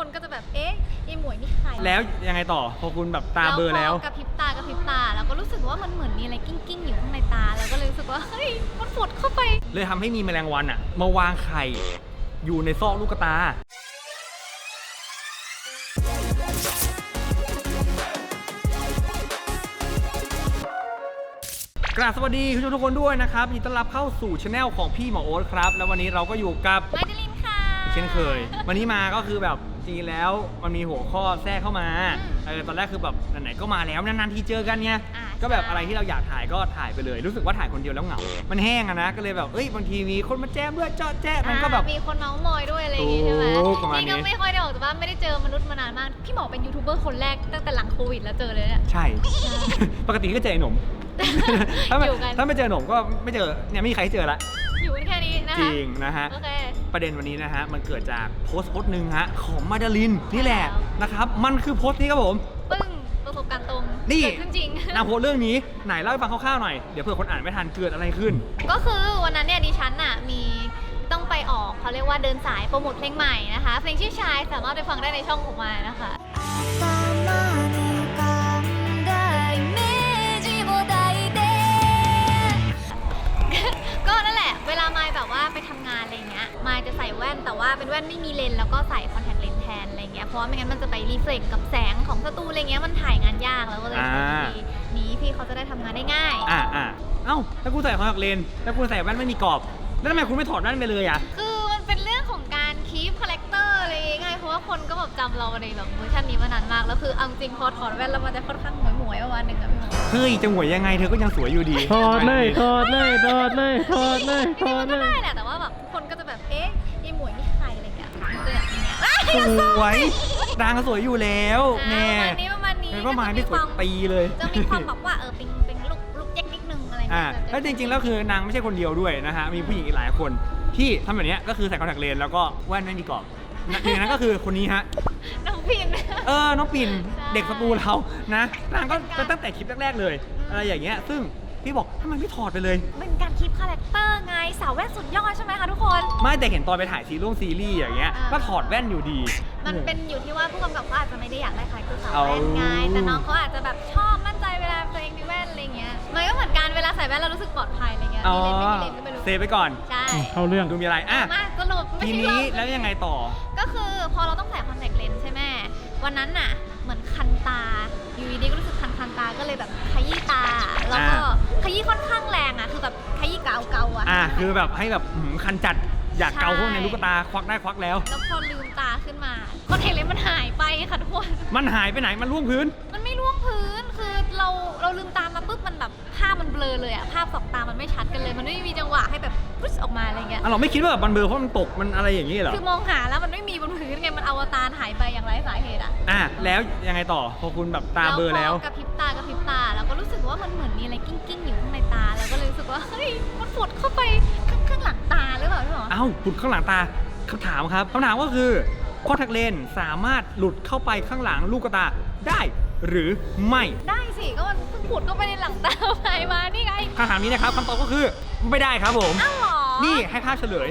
คนก็จะแบบ เอ๊ะไอหมวยนี่ใครแล้วยังไงต่อพอคุณแบบตาเบลอแล้ว พกระพริบตากระพริบตา แล้วก็รู้สึกว่ามันเหมือนมีอะไรกิ้งกิ้งๆอยู่ข้างในตา แล้วก็เลยรู้สึกว่า เฮ้ย มันฝุดเข้าไป เลยทำให้มีแมลงวันอะมาวางไข่อยู่ในซอกลูกตา กราบสวัสดีคุณผู้ชมทุกคนด้วยนะครับยินดีต้อนรับเข้าสู่ช anel ของพี่หมอโอ๊ตครับ แล้ววันนี้เราก็อยู่กับ ไมเดลินค่ะเช่นเคย วันนี้มาก็คือแบบ จริงๆแล้วมันมีหัวข้อแทรกเข้ามาอืมเออตอนแรกคือแบบไหนๆก็มาแล้วนานๆทีเจอกันไงอ่าก็แบบใช่ อะไรที่เราอยากถ่ายก็ถ่ายไปเลย รู้สึกว่าถ่ายคนเดียวแล้วเหงา มันแห้งอะนะก็เลยแบบเอ้ยบางทีมีคนมาแจ้มด้วยเจาะแจ้มันก็แบบ อ่ามีคนเมาส์มอยด้วยอะไรอย่างงี้ใช่ไหมถูกประมาณนี้ นี่ก็ไม่ค่อยได้ออกจากบ้านไม่ได้เจอมนุษย์มานานมาก พี่หมอเป็นยูทูบเบอร์คนแรกตั้งแต่หลังโควิดแล้วเจอเลยเนี่ย ใช่ ปกติก็เจอไอ้หนุ่ม ถ้าไม่อยู่กัน ถ้าไม่เจอหนุ่มก็ไม่เจอเนี่ยไม่มีใครให้เจอละอยู่กันแค่นี้นะจคะริงนะฮะ โอเค ประเด็นวันนี้นะฮะ มันเกิดจากโพสต์โพสต์หนึ่งฮะ ของมาดาลินนี่แหละแล้วนะครับ มันคือโพสต์นี้ครับผม ปึ้งประสบการณ์ตรงนี่ เกิดขึ้นจริง นางโพสต์เรื่องนี้ไหนเล่าให้ฟังคร่าวๆหน่อย เดี๋ยวเผื่อคนอ่านไม่ทันเกิดอะไรขึ้น ก็คือวันนั้นเนี่ยดิฉันน่ะมีต้องไปออกเขาเรียกว่าเดินสายโปรโมทเพลงใหม่นะคะเพลงชื่อชายสามารถไปฟังได้ในช่องของมายนะคะ頭に มายจะใส่แว่น แต่ว่าเป็นแว่นไม่มีเลนส์แล้วก็ใส่คอนแทคเลนส์แทนอะไรเงี้ยเพราะว่าไม่งั้นมันจะไปรีเฟล็กกับแสงของสตูอะไรเงี้ยมันถ่ายงานยากแล้วก็เลยใช้วิธีนี้พี่เขาจะได้ทำงานได้ง่าย อ่าอ่าเอ้าถ้าคุณใส่คอนแทคเลนส์แล้วคุณใส่แว่นไม่มีกรอบ แล้วทำไมคุณไม่ถอดแว่นไปเลยอะ คือมันเป็นเรื่องของการคีปคาแรคเตอร์อะไรง่ายๆเพราะว่าคนก็แบบจำเราในแบบเวอร์ชันนี้มานานมาก แล้วคือเอาจริงพอถอดแว่นแล้วมันจะค่อนข้างหมวยๆประมาณหนึงอะพี่หมอเฮ้ยจะหวยยังไงเธอก็ยังสวยอยู่ดีถอดเลยถอดเลยถอดเลยถอดเลยจถริงอๆดมันเลก็ยได้แหละแต่ว่าแบบคนก็จะแบบ สวยนางก็สวยอยู่แล้วอ่าแน่ประมาณนี้ประมาณนี้เป็นว่าไม้ที่สวยปีเลยจะมีความแบบว่าเออเป็นเป็นลูกลูกเจ๊กนิดนึงอะไรอ่าเงี้ยแล้วจริงๆแล้วคือนางไม่ใช่คนเดียวด้วยนะฮะมีผู้หญิงอีกหลายคนที่ทำแบบเนี้ยก็คือใส่คอนแทคเลนส์แล้วก็แว่นไม่มีกรอบหนึ่งในนั้นก็คือคนนี้ฮะ น้องพิน เออ น้องปิ่น ใช่เด็กสตูเรา นะ นางก็เป็นตั้งแต่คลิปแรก ๆ เลยอะไรอย่างเงี้ย ซึ่งพี่บอกทำไมไม่ถอดไปเลย เป็นการคีปคาแรคเตอร์ไงสาวแว่นสุดยอดใช่ไหมคะทุกคน ไม่แต่เห็นตอนไปถ่ายซีรีส์ซีรีส์อย่างเงี้ย อ่า ก็ถอดแว่นอยู่ดี มันเป็นอยู่ที่ว่าผู้กำกับเขาอาจจะไม่ได้อยากได้ใครคือสาวเอาแว่นไงแต่น้องเขาอาจจะแบบชอบมั่นใจเวลาตัวเองมีแว่นอะไรเงี้ย มันก็เหมือนกันเวลาใส่แว่นเรารู้สึกปลอดภัยอะไรเงี้ยอ๋อมีเลนส์ไม่มีเลนส์ก็ไม่รู้ เซฟไปก่อน ใช่ เข้าเรื่อง ดูมีอะไรอะมาสรุปไม่ทีใช่นี้เรื่อง แล้วยังไงต่อ ก็คือพอเราต้องใส่คอนแทคเลนส์ใช่ไหมวันนั้นน่ะ เหมือนคันตา อยู่ดีๆก็รู้สึกคันคันๆตาก็เลยแบบขยี้ตา แล้วก็อ่า ขยี้ค่อนข้างแรงอะ คือแบบขยี้เกาเกาๆอะ อะคือแบบให้แบบหืมคันจัด อยากเกาพวกในลูกตาควักได้ควักแล้ว แล้วพอลืมตาขึ้นมาคอนแทคเลนส์มันหายไปค่ะทุกคนมันหายไปไหนมันร่วงพื้น มันไม่ร่วงพื้นคือเราเราลืมตามาปุ๊บมันแบบภาพมันเบลอเลยอะภาพสองตามันไม่ชัดกันเลย มันไม่มีจังหวะให้แบบพุชออกมาอะไรเงี้ยอะเราไม่คิดว่าแบบมันเบลอเพราะมันตกมันอะไรอย่างนี้เหรอคือมองหาแล้วมันไม่มีบนพื้นไงมันอวตารหายไปอย่างไร้สาเหตุอะอะแล้วยังไงต่อพอคุณแบบตาเบลอแล้วพกระพริบตากระพริบตาแล้วก็รู้สึกว่ามันเหมือนมีอะไรกิ้งกิ้งๆอยู่ข้างในตา แล้วก็เลยรู้สึกว่าเฮ้ยมันฝุดเข้าไปข้างข้างหลังตาหรือเปล่าพี่หมอเอ้าหลุดข้างหลังตาคำถามครับคำถามก็คือคอนแทคเลนสามารถหลุดเข้าไปข้างหลังลูกตาได้หรือไม่ได้สิก็มันเพิ่งฝุดเข้าไปในหลังตาไปมานี่ไงคำถามนี้นะครับคำตอบก็คือไม่ได้ครับผม อ้าวเหรอนี่ให้ภาพเฉลย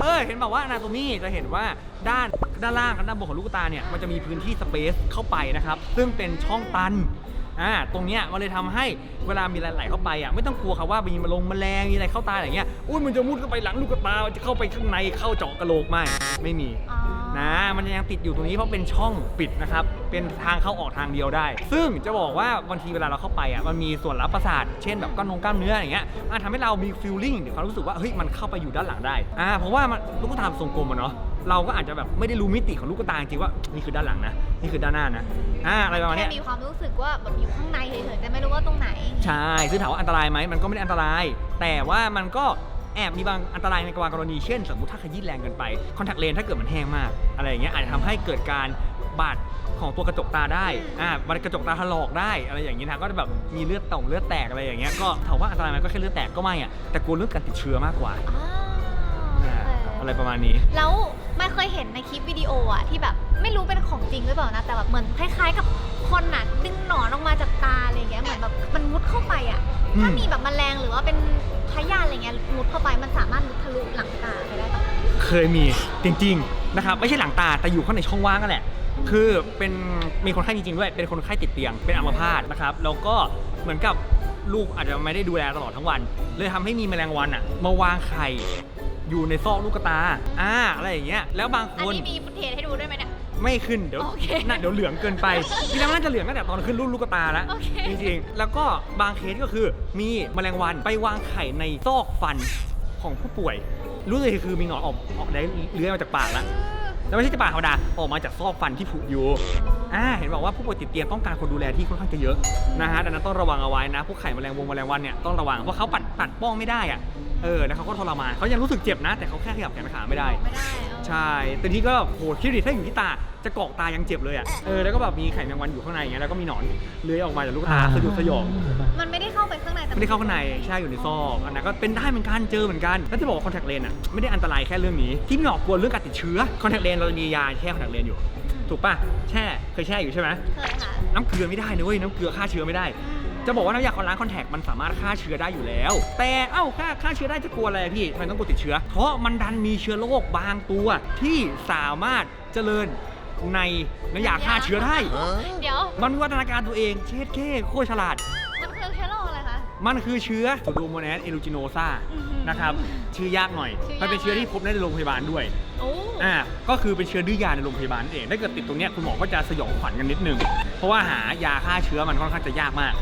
เออเห็นบอกว่าอนาโตมีจะเห็นว่าด้านด้านล่างกับด้านบนของลูกตาเนี่ยมันจะมีพื้นที่สเปซเข้าไปนะครับ ซึ่งเป็นช่องตัน อ่าตรงเนี้ยมันเลยทำให้เวลามีอะไรไหลเข้าไปอะไม่ต้องกลัวครับว่ามีมาลงแมลงมีอะไรเข้าตาอย่างเงี้ยอุ้ยมันจะมุดเข้าไปหลังลูกตามันจะเข้าไปข้างในเข้าเจาะกระโหลกไม่ไม่มีอ๋อนะมันยังติดอยู่ตรงนี้เพราะเป็นช่องปิดนะครับเป็นทางเข้าออกทางเดียวได้ ซึ่งจะบอกว่าบางทีเวลาเราเข้าไปอะมันมีส่วนรับประสาทเช่นแบบก้อนนงกล้ามเนื้ออย่างเงี้ยอาจทำให้เรามีฟีลลิ่งหรือความรู้สึกว่าเฮ้ยมันเข้าไปอยู่ด้านหลังได้อ่าเพราะว่ามันลูกตาทรงกลมอะเนาะ เราก็อาจจะแบบไม่ได้รู้มิติของลูกตาจริงๆว่านี่คือด้านหลังนะนี่คือด้านหน้านะอ่าอะไรประมาณแค่เนี้ยมีความรู้สึกว่าแบบอยู่ข้างในเฉยๆแต่ไม่รู้ว่าตรงไหน ใช่ซึ่งถามว่าอันตรายไหมมันก็ไม่ได้อันตราย แต่ว่ามันก็แอบมีบางอันตรายในบางกรณี เช่น สมมติถ้าขยี้แรงเกินไปคอนแทคเลนส์ถ้าเกิดมันแห้งมาก อะไรอย่างเงี้ยอาจจะทำให้เกิดการบาดของตัวกระจกตาได้ อ่าบาดกระจกตาถลอกได้ อะไรอย่างเงี้ยนะก็จะแบบมีเลือดต่องเลือดแตกอะไรอย่างเงี้ย ก็ถามว่าอันตรายไหมก็แค่เลือดแตกก็ไม่อะแต่กลัวเรื่องการติดเชื้อมากกว่า อ่า อ่าอะไรประมาณนี้ แล้วไม่เคยเห็นในคลิปวิดีโออะที่แบบไม่รู้เป็นของจริงหรือเปล่านะ แต่แบบเหมือนคล้ายๆกับคนน่ะดึงหนอนออกมาจากตาอะไรอย่างเงี้ยเหมือนแบบมันมุดเข้าไปอะอืม ถ้ามีแบบแมลงหรือว่าเป็นพยาธิอะไรเงี้ยมุดเข้าไปมันสามารถมุดทะลุหลังตาไปได้ปะเคยมีจริงนะครับไม่ใช่หลังตาแต่อยู่ข้างในช่องว่างนั่นแหละ คือเป็นมีคนไข้จริงๆด้วย เป็นคนไข้ติดเตียงเป็นอัมพาตนะครับแล้วก็เหมือนกับลูกอาจจะไม่ได้ดูแลตลอดทั้งวัน เลยทำให้มีแมลงวันอะมาวางไข่ อยู่ในซอกลูกตา อ่า อะไรอย่างเงี้ย แล้วบางคอันน นี้มีฟุตเทจให้ดูด้วยไหมเนี่ย ไม่ขึ้นเดี๋ยวโอเคน่ะเดี๋ยวเหลืองเกินไปที่แล้วมันน่าจะเหลืองตั้งแต่ตอนขึ้นรุ่นลูกตาแล้วโอเค จริงๆ แล้วก็บางเคสก็คือมีแมลงวันไปวางไข่ในซอกฟันของผู้ป่วย รู้เลยคือมีหงอนออกออกได้เลื้อยมาจากปากแล้วแล้วไม่ใช่จะปากธรรมดาออกมาจากซอกฟันที่ผุอยู่อ่าเห็นบอกว่าผู้ป่วยติดเตียงต้องการคนดูแลที่ค่อนข้างจะเยอะนะฮะดังนั้นต้องระวังเอาไว้นะพวกไข่แมลงวงแมลงวันเนี่ยต้องระวังเพราะเขาปัดปัดป้องไม่ได้อะ เออแล้วเขาก็ทรมานเขายังรู้สึกเจ็บนะ แต่เขาแค่ขยับแขนขาไม่ได้ ไม่ได้เออใช่แต่ทีก็โหคิดดิถ้าอยู่ที่ตาจะกรอกตายังเจ็บเลยอะเออแล้วก็แบบมีไข่แมงวันอยู่ข้างในอย่างเงี้ยแล้วก็มีหนอนเลื้อยออกมาจากลูกตาสะดุดสยอง มันไม่ได้เข้าไปข้างในแต่ไม่ได้เข้าข้างในใช่อยู่ในซอกอันนั้นก็เป็นได้เหมือนกันเจอเหมือนกันแล้วจะบอกว่าคอนแทคเลนส์อะไม่ได้อันตรายแค่เรื่องนี้ ที่พี่หนอกกลัวเรื่องการติดเชื้อคอนแทคเลนส์เราจะมียาแช่คอนแทคเลนส์อยู่ ถูกป่ะแช่เคยแช่อยู่ใช่ไหมเคยค่ะน้ำเกลือไม่ได้นะเว้ยน้ำเกลือฆ่าเชื้อไม่ได้ จะบอกว่าน้ำยาล้างคอนแทคมันสามารถฆ่าเชื้อได้อยู่แล้ว แต่เอ้าฆ่าฆ่าเชื้อได้จะกลัวอะไรอะพี่ทำไมต้องกลัวติดเชื้อ เพราะมันดันมีเชื้อโรคบางตัวที่สามารถเจริญในน้ำยาฆ่าเชื้อได้ เดี๋ยว มันวิวัฒนาการตัวเอง เช็ดเค้โคตรฉลาด มันคือเชื้อโรคอะไรคะ มันคือเชื้อซูโดโมแนสเอลูจิโนซาอือหือนะครับ ชื่อยากหน่อยชื่อยากมันเป็นเชื้อที่พบได้ในโรงพยาบาลด้วยโอ้อ่าก็คือเป็นเชื้อดื้อยาในโรงพยาบาลนั่นเองถ้าเกิดติดตรงเนี้ยคุณหมอก็จะสยองขวัญกันนิดนึง เพราะว่าหายาฆ่าเชื้อมันค่อนข้างจะยากมาก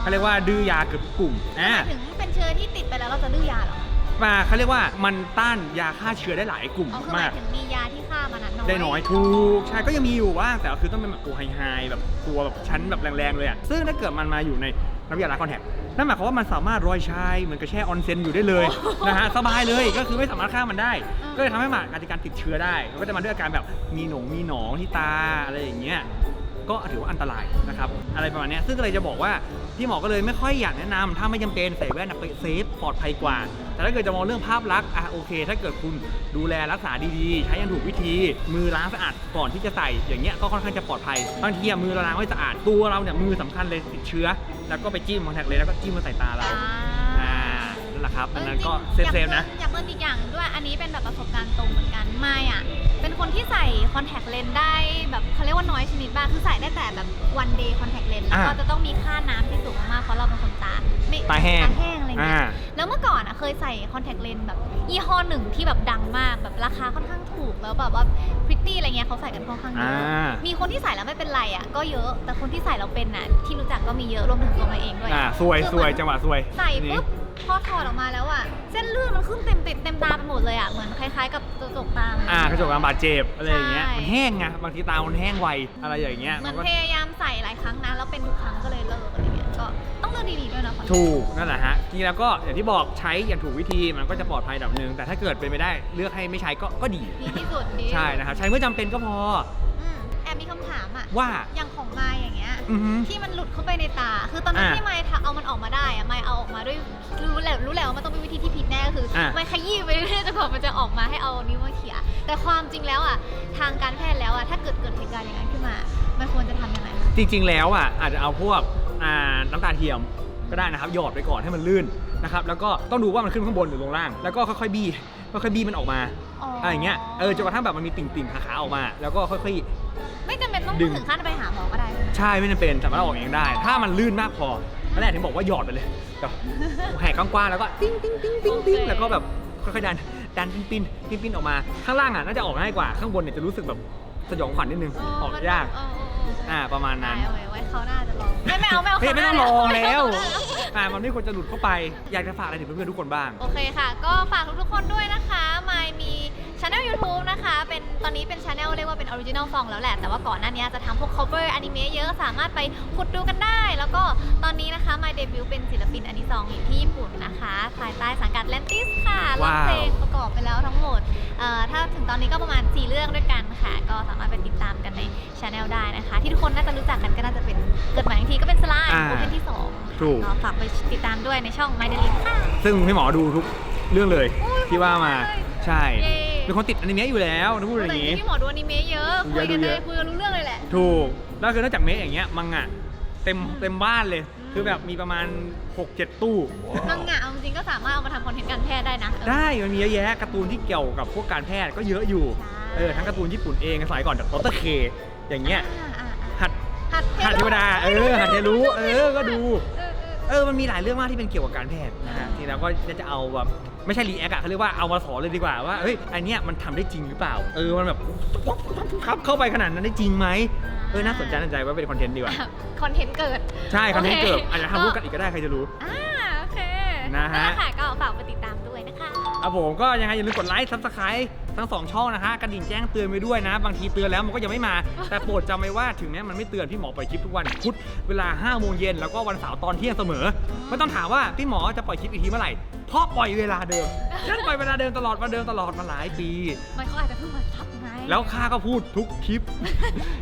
เขาเรียกว่าดื้อยาเกือบทุกกลุ่มหอ่ามายถึงเป็นเชื้อที่ติดไปแล้วเราจะดื้อยาเหรอมาเขาเรียกว่ามันต้านยาฆ่าเชื้อได้หลายกลุ่มอ๋อคือหมามายกถึงมียาที่ฆ่ามันอะน้อยได้น้อยถูกใช่ก็ยังมีอยู่ว่างแต่คือต้องเป็นแบบตัวไฮๆแบบตัวแบบชั้นแบบแรงๆเลยอะซึ่งถ้าเกิดมันมาอยู่ในน้ำยาล้างคอนแทคนั่นหมายความว่ามันสามารถโรยชายเหมือนกับแช่ออนเซ็นอยู่ได้เลยนะฮะสบายเลยก็คือไม่สามารถฆ่ามันได้ ก็เลยทำให้หมาอาจจะการติดเชื้อได้มันก็จะมาด้วยอาการแบบมีหนงมีหนองที่ตาอะไรอย่างเงี้ย ก็ถือว่าอันตรายนะครับอะไรประมาณนี้ซึ่งก็เลยจะบอกว่าพี่หมอก็เลยไม่ค่อยอยากแนะนำถ้าไม่จำเป็นใส่แว่นนะไปเซฟปลอดภัยกว่า แต่ถ้าเกิดจะมองเรื่องภาพลักษณ์อะโอเค ถ้าเกิดคุณดูแลรักษาดีๆ ใช้ยังถูกวิธี มือล้างสะอาดก่อนที่จะใส่อย่างเงี้ยก็ค่อนข้างจะปลอดภัยบางทีอะมือเราล้างไม่สะอาดตัวเราเนี่ยมือสำคัญเลยติดเชื้อ แล้วก็ไปจิ้มคอนแทคเลยแล้วก็จิ้มมาใส่ตาเรา แหละครับดังนั้นก็ออจริงๆเซฟๆนะ อยากเพิ่มอีกอย่างด้วย อันนี้เป็นแบบประสบการณ์ตรงเหมือนกัน ไม่อะเป็นคนที่ใส่คอนแทคเลนส์ได้แบบเขาเรียกว่าน้อยชนิดบ้าง คือใส่ได้แต่แบบวันเดย์คอนแทคเลนส์แล้วก็อ่าจะต้องมีค่าน้ำที่สูงมากๆเพราะเราเป็นคนตาไม่ตาแห้งตาแห้งอะไรเงี้อ่ายแล้วเมื่อก่อนอะเคยใส่คอนแทคเลนส์แบบยี่ห้อหนึ่งที่แบบดังมากแบบราคาค่อนข้างถูกแล้วแบบว่าพริตตี้อะไรเงี้ยเขาใส่กันค่อนข้างเยอ่า อะ มีคนที่ใส่แล้วไม่เป็นไรอะก็เยอะ แต่คนที่ใส่แล้วเป็นอะที่รู้จักก็มีเยอะรวมถึงตัวเราเองด้วย อ่าสวยคือสวยเหมือนจังหวะสวยใส่นี่ ปุ๊บ พอถอดออกมาแล้วอะเส้นเลือดมันขึ้นเต็มติดเต็มตาไปหมดเลยอะเหมือนคล้ายๆ กับกระจกตาอ่ากระจกการบาดเจ็บอะไรอย่างเงี้ยใช่มันแห้งไงบางทีตามันแห้งไวอะไรอย่างเงี้ย เหมือนก็พยายามใส่หลายครั้งนะแล้วเป็นทุกครั้งก็เลยเลิกอะไรเงี้ย ก็ต้องเลือกดีๆด้วยนะคอนถูกนั่นแหละฮะจริงๆแล้วก็อย่างที่บอกใช้อย่างถูกวิธีมันก็จะปลอดภัยระดับหนึ่งแต่ถ้าเกิดเป็นไปได้เลือกให้ไม่ใช้ก็ก็ดี ดีที่สุดดีใช่นะครับใช้เมื่อจำเป็นก็พออืมแอบมีคำถามอะว่า อย่างของมายอย่างเงี้ย อือฮึ ที่มันหลุดเข้าไปในตา คือตอนนั้นอ่า ที่มายทำเอามันออกมาได้อะ ก็คืออามายขยี้ไปเรื่อยๆจนกว่ามันจะออกมาให้เอานิ้วมาเขี่ยแต่ความจริงแล้วอะทางการแพทย์แล้วอะถ้าเกิดเกิดเหตุการณ์อย่างนั้นขึ้นมา มันควรจะทำยังไงคะจริงๆแล้วอะอาจจะเอาพวกอ่าน้ำตาเทียมก็ได้นะครับหยอดไปก่อนให้มันลื่นนะครับแล้วก็ต้องดูว่ามันขึ้นข้างบนหรือลงล่าง แล้วก็ค่อยๆบี้ค่อยๆบี้มันออกมาอะไรอย่างเงี้ยเออจนกระทั่งแบบมันมีติ่งๆขาๆออกมา แล้วก็ค่อยๆไม่จำเป็นต้องดึง ถึงขั้นไปหาหมอก็ได้ใช่ไหมใช่ไม่จำเป็นสามารถออกเองได้ ถ้ามันลื่นมากพอ นั่นแหละถึงบอกว่าหยอดไปเลยเดี๋ยวแหกกว้างๆแล้วก็ติ้งติ้งติ้งติ้งติ้งแล้วก็แบบค่อยๆดันดันปิ้นปิ้นปิ้นปิ้นออกมาข้างล่างอะน่าจะออกง่ายกว่าข้างบนเนี่ยจะรู้สึกแบบสยองขวัญนิดนึงออกยาก เออเออเอออ่าประมาณนั้นได้เอาไว้ไว้เขาวหน้าจะลองไม่ไม่เอาไม่เอาเฮ้ยคราวหไม่น้าต้องลองเยแล้วไม่ต้องลองอ่ามันไม่ควรจะหลุดเข้าไป อยากจะฝากอะไรถึงเพื่อนๆทุกคนบ้าง โอเคค่ะ ก็ฝากทุกๆคนด้วยนะคะมายมีช anel YouTube นะคะ เป็นตอนนี้เป็นช anel เรียกว่าเป็น original song แล้วแหละ แต่ว่าก่อนหน้านี้จะทำพวก cover อนิเมะเยอะสามารถไปขุดดูกันได้ แล้วก็ตอนนี้นะคะมายเดบิวต์เป็นศิลปินอนิซองอยู่ที่ญี่ปุ่นนะคะภายใต้สังกัด Lantis ค่ะร้องว้าว เพลงประกอบไปแล้วทั้งหมดเอ่อถ้าถึงตอนนี้ก็ประมาณ 4 เรื่องด้วยกันค่ะ ก็สามารถไปติดตามกันในช anel ได้นะคะที่ทุกคนน่าจะรู้จักกันก็น่าจะเป็นเกิดใหม่อีกทีก็เป็นสไลด์อ่าโอเพนที่สองถูกก็ฝากไปติดตามด้วยในช่อง My Daily ค่ะ ซึ่งพี่หมอดูทุกเรื่องเลยโอ้ยที่ว่ามาขอบคุณเลยใช่เย้ เป็นคนติดอนิเมะอยู่แล้วนะพูดอย่างแต่นี้ที่พี่หมอดูอนิเมะเยอะดูคุเยยอะกันดูเลเยยอะ คุยกันรู้เรื่องเลยแหละ ถูกแล้วคือนอกจากเมะอย่างเงี้ยมังงะเต็มเต็มบ้านเลยคือแบบมีประมาณ 6-7 ตู้ มังงะเอาจริงๆก็สามารถเอามาทำคอนเทนต์การแพทย์ได้นะเออ ได้มันมีเยอะแยะการ์ตูนที่เกี่ยวกับพวกการแพทย์ก็เยอะอยู่ใช่ เออทั้งการ์ตูนญี่ปุ่นเองสมัยก่อนจากดรเคอย่างเงี้ยอ่าอ่าอ่าหั ดหัดหัดเทวดา เออหัดเทรู้ เออ ก็ดูเออเออเออ มันมีหลายเรื่องมากที่เป็นเกี่ยวกับการแพทย์นะฮะทีเราก็จะเอาแบบไม่ใช่รีแอคอะเขาเรียกว่าเอามาสอนเลยดีกว่าว่า เฮ้ย อันเนี้ยมันทำได้จริงหรือเปล่า เออ มันแบบครับเข้าไปขนาดนั้นได้จริงไหมเออ น่าสนใจน่าสนใจว่าเป็นคอนเทนต์ดีกว่า คอนเทนต์เกิด ใช่ คอนเทนต์โอเคเกิดอาจจะทำร่วมกันอีกก็ได้ใครจะรู้ อ่า โอเคนะฮะนั่นแหลค่ะก็ฝากไปติดตามด้วยนะคะ ครับผมก็ยังไงอย่าลืมกดไลค์ซับสไครต์ทั้งสองช่องนะฮะกระดิ่งแจ้งเตือนไปด้วยนะ บางทีเตือนแล้วมันก็ยังไม่มา แต่โปรดจำไว้ว่าถึงแม้มันไม่เตือนพี่หมอปล่อยคลิปทุกวันพุธเวลา5โมงเย็นแล้วก็วันเสาร์ตอนเที่ยงเสมอ ไม่ต้องถามว่าพี่หมอจะปล่อยคลิปอีกทีเมื่อไหร่เพราะปล่อยเวลาเดิมฉันปล่อยเวลาเดิมตลอดมาเดิมตลอดมาหลายปี มันเขาอาจจะเพิ่งมาทับไงแล้วข้าก็พูดทุกคลิป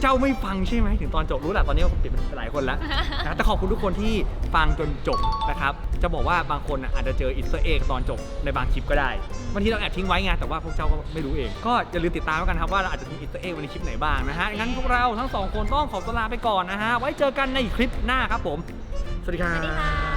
เจ้าไม่ฟังใช่ไหมถึงตอนจบรู้แหละตอนนี้ผมปิดไปหลายคนแล้วนะแต่ขอบคุณทุกคนที่ฟังจนจบนะครับ จะบอกว่าบางคนน่ะอาจจะเจออินเตอร์เอกตอนจบในบางคลิปก็ได้บางทีเราแอบทิ้งไว้ไง แต่ว่าพวกเจ้าก็ไม่รู้เอง ก็อย่าลืมติดตามแล้วกันครับว่าเราอาจจะทิ้งอินเตอร์เอกไว้ในคลิปไหนบ้างนะฮะ งั้นพวกเราทั้งสองคนต้องขอตัวลาไปก่อนนะฮะ ไว้เจอกันในคลิปหน้าครับผม สวัสดีครัสวัสดีค่ะบ